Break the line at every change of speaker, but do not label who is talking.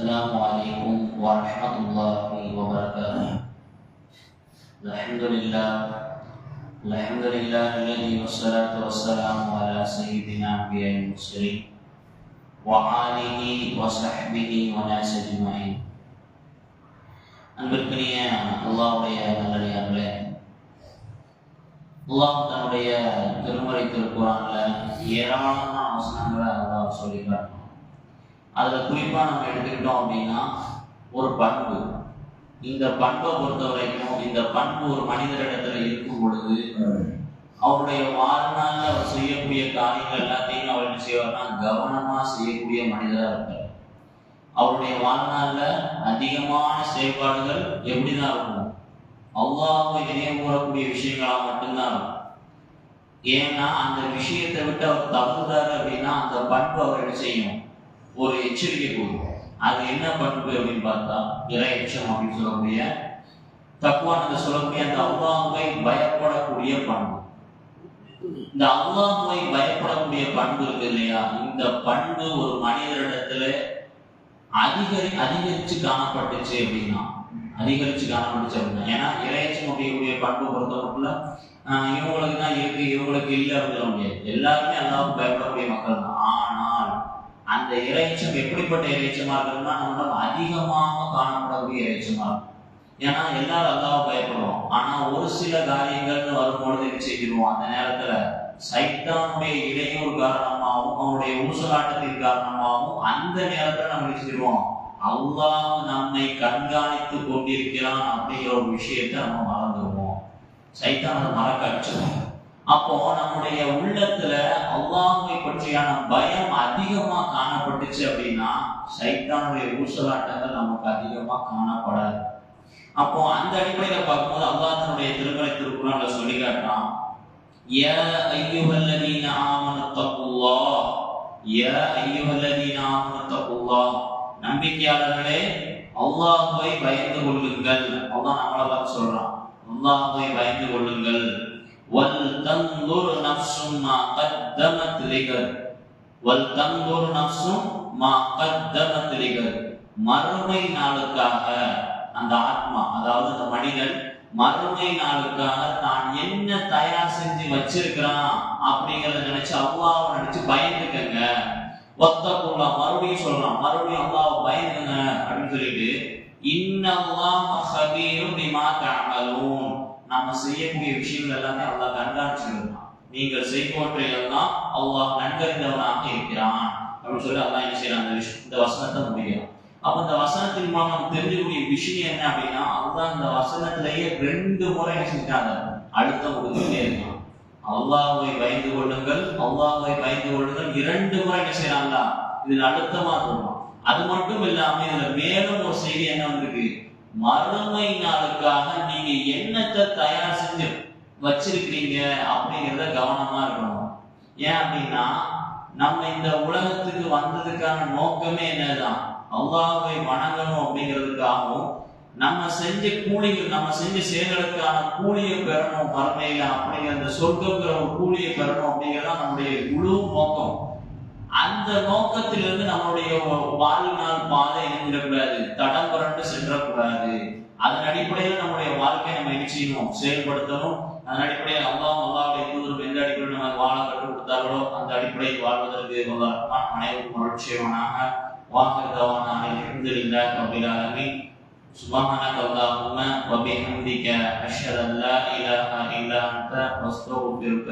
السلام عليكم ورحمة الله وبركاته الحمد لله الحمد لله الذي والصلاة والسلام على سيدنا أنبياء المرسلين وآله وصحبه وناس أجمعين அன்பிற்குரிய அல்லாவுடைய நல்லடியார்களே அல்லாஹ் தன்னுடைய திருமறை திருக்குறான்ல ஏராளமான வசனங்களை அல்லாஹ் சொல்லி காட்டணும் அதுல குறிப்பா நம்ம எடுத்துக்கிட்டோம் அப்படின்னா ஒரு பண்பு. இந்த பண்பை பொறுத்த வரைக்கும் இந்த பண்பு ஒரு மனிதரிடத்துல இருக்கும் பொழுது அவருடைய வாழ்நாளில் அவர் செய்யக்கூடிய காரியங்கள் எல்லாத்தையும் அவர் என்ன செய்வார்னா கவனமா செய்யக்கூடிய மனிதரா இருப்பார். அவருடைய வாழ்நாள்ல அதிகமான செயல்பாடுகள் எப்படிதான் இருக்கும்? அல்லாஹ்வை நினைவு கூறக்கூடிய விஷயங்களா மட்டும்தான் இருக்கும். ஏன்னா அந்த விஷயத்தை விட்டு அவர் தப்புறாரு அப்படின்னா அந்த பண்பு அவர் என்ன செய்யும்? ஒரு எச்சரிக்கை கொடுக்கும் அது என்ன பண்பு அப்படின்னு பார்த்தா இறை எச்சம் அப்படின்னு சொல்லக்கூடிய தக்குவானது சொல்லக்கூடிய அந்த அவ்வாமை பயப்படக்கூடிய பண்பு. இந்த அவ்வாமை பயப்படக்கூடிய பண்பு இருக்கு இல்லையா? இந்த பண்பு ஒரு மனிதரிடத்துல அதிகரி அதிகரிச்சு காணப்பட்டுச்சு அப்படின்னா அதிகரிச்சு காணப்பட்டுச்சு அப்படின்னா ஏன்னா இறையச்சம் அப்படிங்கக்கூடிய பண்பு பொறுத்தவரைக்குள்ள இவங்களுக்கு தான் இருக்கு இவங்களுக்கு இல்லை அப்படின்னு சொல்ல முடியாது. எல்லாருமே அல்லாவுக்கு பயப்படக்கூடிய மக்கள் தான் அந்த இறைச்சம் எப்படிப்பட்ட இறைச்சமா இருக்குன்னா நம்மளால அதிகமாக காணப்படக்கூடிய இறைச்சமா இருக்கும். ஏன்னா எல்லாரும் அல்லாஹ் பயப்படுவோம் ஆனா ஒரு சில காரியங்கள்னு வரும்பொழுது என்ன செய்திருவோம் அந்த நேரத்துல சைத்தானுடைய இடையூறு காரணமாகவும் அவனுடைய ஊசலாட்டத்தின் காரணமாகவும் அந்த நேரத்துல நம்ம என்ன செய்வோம்? அல்லாஹ் நம்மை கண்காணித்து கொண்டிருக்கிறான் அப்படிங்கிற ஒரு விஷயத்தை நம்ம மறந்துடுவோம். சைத்தான் அதை மறக்க அடிச்சிருவோம் அப்போ நம்முடைய உள்ளத்துல அல்லாஹை பற்றியான பயம் அதிகமா காணப்பட்டுச்சு அப்படின்னா சைத்தானுடைய ஊசலாட்டங்கள் நமக்கு அதிகமா காணப்படாது. அப்போ அந்த அடிப்படையில பார்க்கும்போது அல்லாஹ் தன்னுடைய திருமலை திருக்குறள்ல சொல்லி காட்டுறான். யா ஐயுஹல்லதீன ஆமனு தக்குல்லாஹ் யா ஐயுஹல்லதீன ஆமனு தக்குல்லாஹ் நம்பிக்கையாளர்களே அல்லாஹ்வை பயந்து கொள்ளுங்கள். அல்லாஹ் நம்மளை பார்த்து சொல்றான். அல்லாஹ்வை பயந்து கொள்ளுங்கள். வல் தன்துர் நஃப்சும் மா கத்தமத் லிகத் வல் தன்துர் நஃப்சும் மா மறுமை நாளுக்காக அந்த ஆத்மா அதாவது அந்த மனிதன் மறுமை நாளுக்காக தான் என்ன தயார் செஞ்சு வச்சிருக்கிறான் அப்படிங்கறத நினைச்சு அல்லாவை நினைச்சு பயந்துக்கங்க. ஒத்தக்குள்ளா மறுபடியும் சொல்றான் மறுபடியும் அல்லாவை பயந்துங்க அப்படின்னு சொல்லிட்டு இன்னல்லாஹ் ஹபீரும் நிமா தஅமலூன். நம்ம செய்யக்கூடிய விஷயங்கள் எல்லாமே அல்லாஹ் கண்காணிச்சிருந்தான். நீங்கள் செய்பவற்றை எல்லாம் அல்லாஹ் நன்கறிந்தவனாக இருக்கிறான் அப்படின்னு சொல்லி அல்லாஹ் என்ன செய்யறான்? அந்த விஷயம் இந்த வசனத்தை முடியும் அப்ப இந்த வசனத்தின் மூலம் நம்ம தெரிஞ்சுக்கூடிய விஷயம் என்ன அப்படின்னா அல்லாஹ் இந்த வசனத்திலேயே ரெண்டு முறை என்ன செஞ்சாங்க அழுத்தம் கொடுத்துட்டே இருக்கான். அல்லாஹுவை பயந்து கொள்ளுங்கள் அல்லாஹுவை பயந்து கொள்ளுங்கள். இரண்டு முறை என்ன செய்யறாங்களா இதுல அழுத்தமா சொல்றான். அது மட்டும் இல்லாம இதுல மேலும் ஒரு செய்தி என்ன வந்திருக்கு? மறுமை நாளுக்காக நீங்க என்னத்தை தயார் செஞ்சு வச்சிருக்கிறீங்க அப்படிங்கிறத கவனமா இருக்கணும். ஏன் அப்படின்னா நம்ம இந்த உலகத்துக்கு வந்ததுக்கான நோக்கமே என்னதான் அல்லாவை வணங்கணும் அப்படிங்கிறதுக்காகவும் நம்ம செஞ்ச கூலிகள் நம்ம செஞ்ச செயல்களுக்கான கூலியை பெறணும் மறுமையில அப்படிங்கிற அந்த சொர்க்கங்கிற ஒரு கூலியை பெறணும் அப்படிங்கிறதா நம்முடைய முழு நோக்கம். அந்த நோக்கத்திலிருந்து நம்மளுடைய வாழ்நாள் பாதை இணைந்துடக்கூடாது தடம் புரண்டு சென்றக்கூடாது அதன் அடிப்படையில் நம்முடைய வாழ்க்கையை நம்ம என்ன செய்யணும் செயல்படுத்தணும் அதன் அடிப்படையில் அல்லாஹ் அல்லாவுடைய தூதரும் எந்த அடிப்படையில் நம்ம வாழ கற்றுக் கொடுத்தார்களோ அந்த அடிப்படையில் வாழ்வதற்கு அல்லாஹ் அனைவரும் மகிழ்ச்சியவனாக வாக்குறதவான அல்ஹம்துலில்லாஹ் ரப்பில் ஆலமீன் سبحانك اللهم وبحمدك أشهد أن لا إله إلا أنت أستغفرك